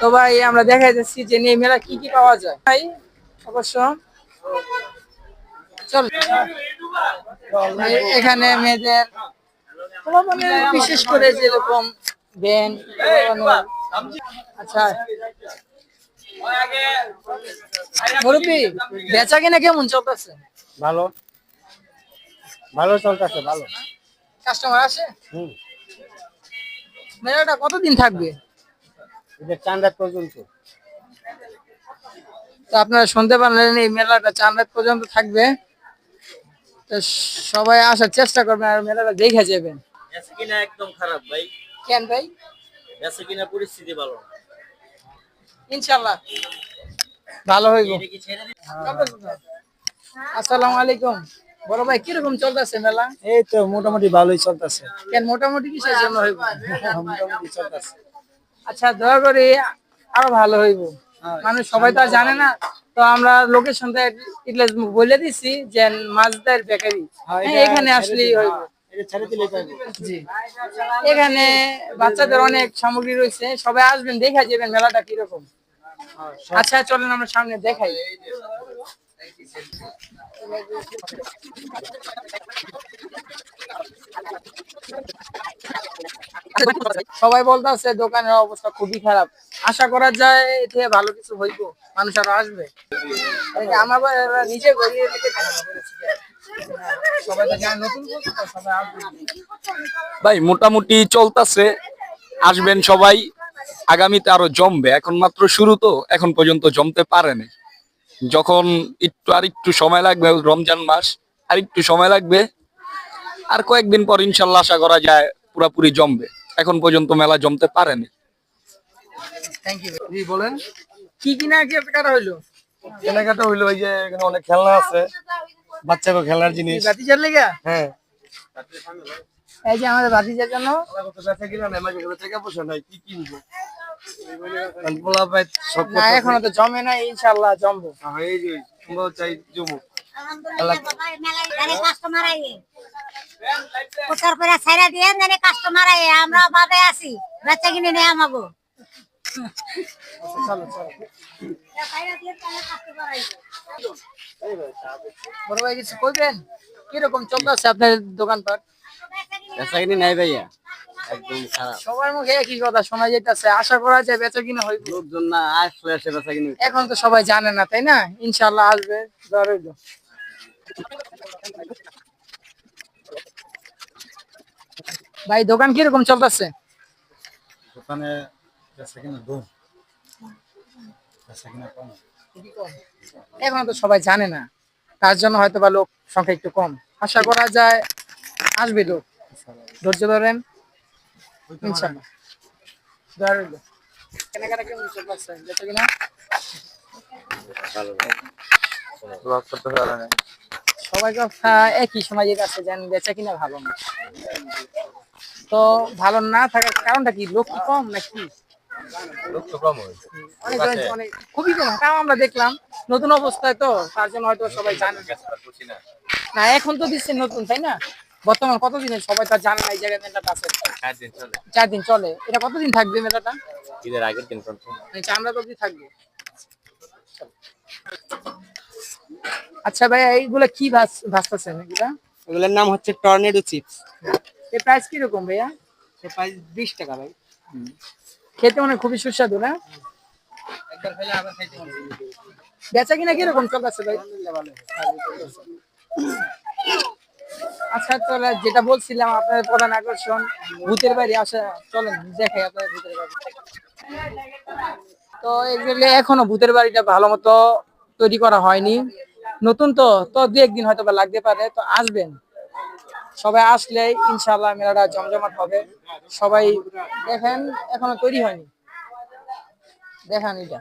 তো ভাই আমরা দেখা যাচ্ছি যে এই মেলা কি কি পাওয়া যায়। ভাই অবশ্য। চল। এখানে মেয়েদের বিশেষ করে যেরকম আচ্ছা। মুরব্বী বেচা কিনা কেমন চলতেছে? ভালো। ভালো চলতেছে ভালো। কাস্টমার আসে হুম। মেলাটা কতদিন থাকবে? এটা চান্দাত পর্যন্ত। তো আপনারা শুনতে পারলেন এই মেলাটা চার রাত পর্যন্ত থাকবে। তো সবাই আসার চেষ্টা করবেন আর মেলাটা দেখে যাবেন। বেচা কিনা একদম খারাপ ভাই। কেন ভাই? বেচা কিনা পরিস্থিতি ভালো হইব। আসসালামু আলাইকুম। বড় ভাই কীরকম চলতেছে মেলা? এই তো মোটামুটি ভালোই চলতেছে। কেন মোটামুটি কিসের জন্য হইব? মোটামুটি চলতেছে। আচ্ছা দয়া করে আরও ভালো হইব। মানুষ সবাই তো জানে না। তো আমরা লোকেশনটা এটলিস্ট বলে দিছি যে মাছদার বেকারি হ্যাঁ, হ্যাঁ, এখানে আসলেই হইব। জি। এখানে বাচ্চাদের অনেক সামগ্রী রয়েছে। সবাই আসবেন দেখা যাবেন মেলাটা কীরকম। আচ্ছা চলেন আমরা সামনে দেখাই। সবাই বলতেছে, দোকানের অবস্থা খুবই খারাপ। আশা করা যায় এতে ভালো কিছু হইব, মানুষ আরও আসবে। আমার নিজে ভাই, মোটামুটি চলতেছে, আসবেন সবাই। আগামীতে আরও জমবে, এখন মাত্র শুরু তো, এখন পর্যন্ত জমতে পারেনি। যখন একটু আর একটু সময় লাগবে, রমজান মাস, আর একটু সময় লাগবে, আর কয়েকদিন পর ইনশাল্লাহ আশা করা যায় পুরাপুরি জমবে। এখন পর্যন্ত মেলা জমতে পারেনি। থ্যাংক ইউ জি বলেন। কি কিনা কি কাটা হইল? কেনাকাটা হইল ওই যে এখানে অনেক খেলনা আছে। বাচ্চাকে খেলার জিনিস। বাতিজার লেগা? হ্যাঁ। এই যে আমাদের বাতিজার জন্য। কি কিনবো? না এখনও তো জমে নাই ইনশাল্লাহ জমবো। হ্যাঁ, এই চাই জমু কাস্টমার আইয়ে। প্রচার করে ছাইরা দিয়ে জানি কাস্টমার আইয়ে। আমরা বাদে আছি। বেচা কিনে বড় ভাই কিছু কইবেন? কীরকম চলতেছে আপনার দোকানপাট? বেচা কিনি নাই ভাইয়া। একদম খারাপ। সবার মুখে একই কথা শোনা যাইতেছে আশা করা যায় বেচা কিনা হইব। লোকজন না আসলে আসে বেচা কিনি এখন তো সবাই জানে না তাই না? ইনশাল্লাহ আসবে। ভাই দোকান কীরকম চলতেছে? দোকানে বেচা কিনা দম বেচা কিনা কম। এখন তো সবাই জানে না তার জন্য হয়তো বা লোক সংখ্যা একটু কম। আশা করা যায় আসবে লোক। ধৈর্য ধরেন। ইনশাল্লাহ দোয়া কেনাকাটা কেমন চলতেছে বেচা কিনা? সবাই কথা একই সময় যেটা আছে বেচা কিনা ভালো না। তো ভালো না থাকার কারণটা কি? লোক কম নাকি? খুবই কম। তাও আমরা দেখলাম নতুন অবস্থায় তো তার জন্য হয়তো সবাই জানে। না। না এখন তো দিচ্ছে নতুন তাই না? বর্তমান কতদিনের সবাই তার জানে না এই জায়গায় মেলাটা আছে? চার দিন চলে। চার দিন চলে। এটা কতদিন থাকবে মেলাটা? ঈদের আগের দিন পর্যন্ত। মানে চামড়া তো থাকবে। আচ্ছা ভাই এইগুলা কি ভাস ভাসতেছেন এগুলা এগুলোর নাম হচ্ছে টর্নেডো চিপস। এর প্রাইস কীরকম ভাইয়া? প্রাইস বিশ টাকা ভাই। খেতে মানে খুবই সুস্বাদু না? বেচা কিনা কীরকম চলতেছে ভাই? আচ্ছা তাহলে যেটা বলছিলাম, আপনার প্রধান আকর্ষণ, ভূতের বাড়ি আসা, চলেন, দেখাই আপনার ভূতের বাড়ি। তো এগুলো এখনও ভূতের বাড়িটা ভালো মতো তৈরি করা হয়নি। নতুন তো তো দু একদিন হয়তো বা লাগতে পারে। তো আসবেন। সবাই আসলে ইনশাল্লাহ মেলাটা জমজমাট হবে। সবাই দেখেন, এখনও তৈরি হয়নি। দেখান এটা।